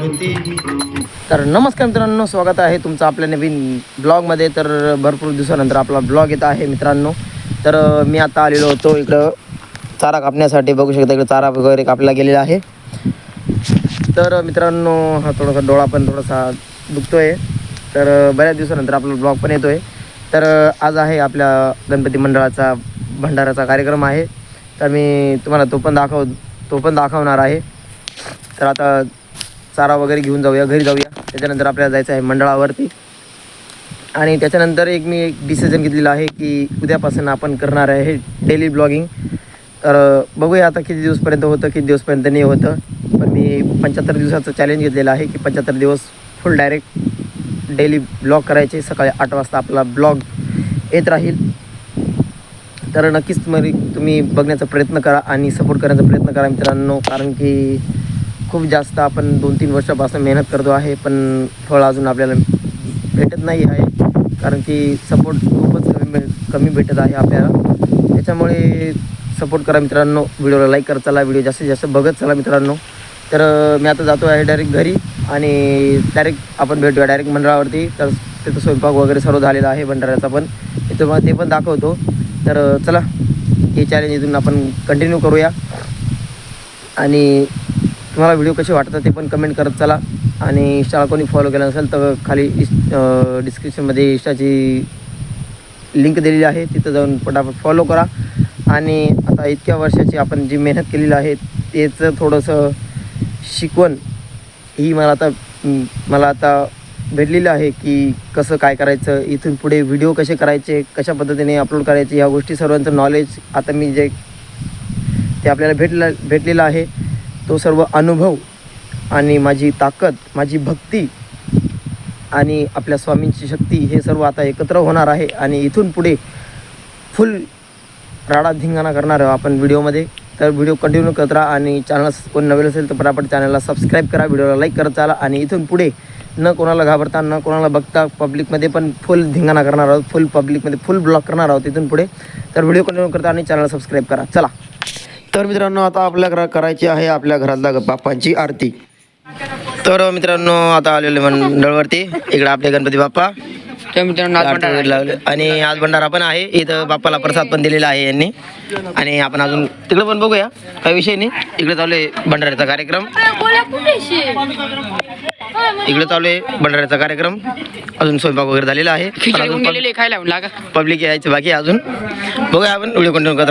तर नमस्कार मित्रांनो स्वागत आहे तुमचं आपल्या नवीन ब्लॉगमध्ये. तर भरपूर दिवसानंतर आपला ब्लॉग येत आहे मित्रांनो. तर मी आता आलेलो होतो इकडं चारा कापण्यासाठी. बघू शकता इकडं चारा वगैरे कापला गेलेला आहे. तर मित्रांनो हा थोडासा डोळा पण थोडासा दुखतो आहे तर बऱ्याच दिवसानंतर आपला ब्लॉग पण येतो आहे तर आज आहे आपल्या गणपती मंडळाचा भंडाराचा कार्यक्रम आहे. तर मी तुम्हाला तो पण दाखव तो पण दाखवणार आहे. तर आता चारा वगैरे घेऊन जाऊया घरी जाऊया. त्याच्यानंतर आपल्याला जायचं आहे मंडळावरती. आणि त्याच्यानंतर एक मी एक डिसिजन घेतलेलं आहे की उद्यापासून आपण करणार आहे डेली ब्लॉगिंग तर बघूया आता किती दिवसपर्यंत होतं किती दिवसपर्यंत नाही होतं. पण मी पंच्याहत्तर दिवसाचं चॅलेंज घेतलेलं आहे की पंच्याहत्तर दिवस फुल डायरेक्ट डेली ब्लॉग करायचे. सकाळी आठ वाजता आपला ब्लॉग येत राहील. तर नक्कीच तुम्ही तुम्ही बघण्याचा प्रयत्न करा आणि सपोर्ट करण्याचा प्रयत्न करा मित्रांनो. कारण की खूप जास्त आपण दोन तीन वर्षापासून मेहनत करतो आहे पण फळ अजून आपल्याला भेटत नाही आहे. कारण की सपोर्ट खूपच कमी मिळ- कमी भेटत आहे आपल्याला. त्याच्यामुळे सपोर्ट करा मित्रांनो. व्हिडिओला लाईक करत चला. व्हिडिओ जास्तीत जास्त बघत चला मित्रांनो. तर मी आता जातो आहे डायरेक्ट घरी आणि डायरेक्ट आपण भेटूया डायरेक्ट मंडळावरती. तर तिथं स्वयंपाक वगैरे सर्व झालेला आहे भंडाऱ्याचा पण. तुम्हाला ते पण दाखवतो. तर चला. हे चॅलेंज इथून आपण कंटिन्यू करूया. आणि तुम्हाला व्हिडिओ कसे वाटतात ते पण कमेंट करत चला. आणि इंस्टाला कोणी फॉलो केलं नसेल तर खाली इस डिस्क्रिप्शनमध्ये इंस्टाची लिंक दिलेली आहे. तिथं जाऊन पटापट फॉलो करा. आणि आता इतक्या वर्षाची आपण जी मेहनत केलेली आहे त्याचं थोडंसं शिकवण ही मला आता मला आता भेटलेलं आहे की कसं काय करायचं इथून पुढे व्हिडिओ कसे करायचे कशा पद्धतीने अपलोड करायचे ह्या गोष्टी सर्वांचं नॉलेज आता मी जे ते आपल्याला भेटलं भेटलेलं आहे. तो सर्व अनुभव आणि माझी ताकद माझी भक्ती आणि आपल्या स्वामींची शक्ती हे सर्व आता एकत्र होणार आहे आणि इथून पुढे फुल राडा धिंगाणा करणार आहोत आपण व्हिडिओमध्ये. तर व्हिडिओ कंटिन्यू करत राहा आणि चॅनल कोण नवीन असेल तर पटापट चॅनलला सबस्क्राईब करा व्हिडिओला लाईक करत चाला आणि इथून पुढे न कोणाला घाबरता न कोणाला बघता पब्लिकमध्ये पण फुल धिंगाणा करणार आहोत फुल पब्लिकमध्ये फुल ब्लॉक करणार आहोत इथून पुढे. तर व्हिडिओ कंटिन्यू करता आणि चॅनल सबस्क्राईब करा. चला. तर मित्रांनो आता आपल्या करायची आहे आपल्या घरातल्या बाप्पांची आरती. तर मित्रांनो आता आलेले मंडळवरती. इकडे आपले गणपती बाप्पा. तर मित्रांनो आज आरती भंडारा. वगैरे लावले. आणि आज भंडारा पण आहे. इथं बाप्पाला प्रसाद पण दिलेला आहे यांनी. आणि आपण अजून तिकडे पण बघूया. काही विषय नाही. इकडे चालू आहे भंडाऱ्याचा कार्यक्रम. इकडे चालू आहे भंडाऱ्याचा कार्यक्रम. अजून स्वयंपाक वगैरे झालेला आहे. पब्लिक यायचं बाकी अजून. बघूया आपण व्हिडिओ कंटिन्यू करत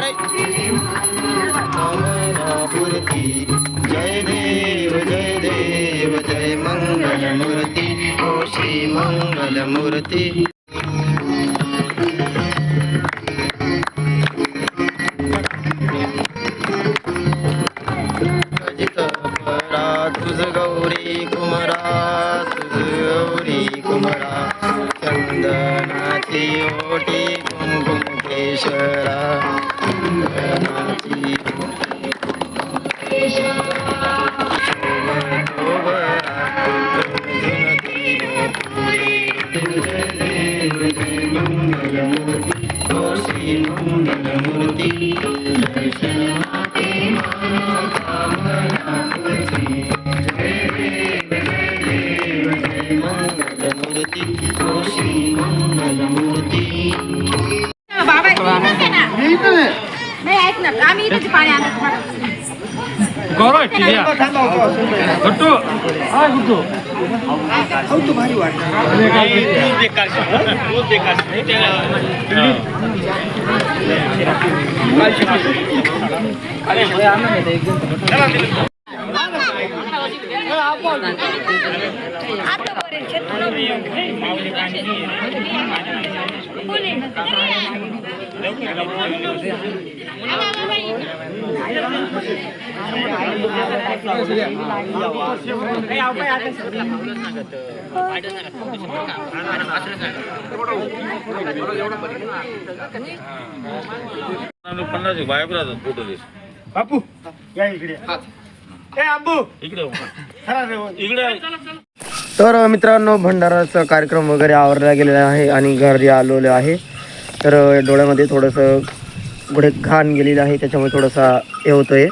रे. कामनापूर्ती. जय देव जय देव जय मंगलमूर्ती. ओ श्री मंगलमूर्ती अजित परा तुझ गौरी कुमरा श्रीयोटी मन्तु नाही ऐक ना आम्ही इथे पाणी आणतो आता बरे पन्नास एक बाया राहतात फोटो दे बापू या इकडे. ए अब्बू इकडे रे वर. इकडे. तर मित्रांनो भंडाराचा कार्यक्रम वगैरे आवरला गेलेला आहे आणि घरी आलेलो आहे. तर डोळ्यामध्ये थोडंसं पुढे घाण गेलेलं आहे त्याच्यामुळे थोडंसा हे होतं आहे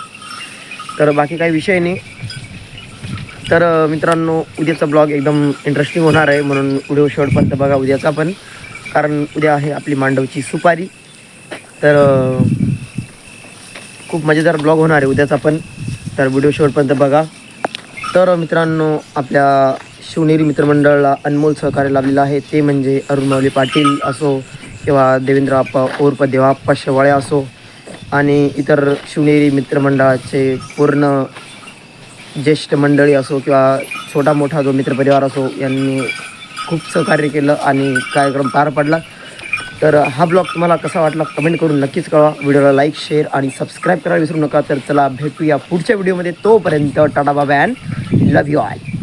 तर बाकी काही विषय नाही. तर मित्रांनो उद्याचा ब्लॉग एकदम इंटरेस्टिंग होणार आहे म्हणून व्हिडिओ शेवटपर्यंत बघा उद्याचा पण. कारण उद्या आहे आपली मांडवची सुपारी. तर खूप मजेदार ब्लॉग होणार आहे उद्याचा पण. तर व्हिडिओ शेवटपर्यंत बघा. तर मित्रांनो आपल्या शिवनेरी मित्रमंडळाला अनमोल सहकार्य लाभलेलं आहे. ते म्हणजे अरुण माऊली पाटील असो किंवा देवेंद्र आप्पा उर्फ देवाप्पा शेवाळे असो आणि इतर शिवनेरी मित्रमंडळाचे पूर्ण ज्येष्ठ मंडळी असो किंवा छोटा मोठा जो मित्रपरिवार असो यांनी खूप सहकार्य केलं आणि कार्यक्रम पार पडला. तर हा ब्लॉग तुम्हाला कसा वाटला कमेंट करून नक्कीच कळवा. व्हिडिओला लाईक शेअर आणि सबस्क्राईब करायला विसरू नका. तर चला भेटूया पुढच्या व्हिडिओमध्ये. तोपर्यंत टाटा बाबा अँड लव्ह यू आय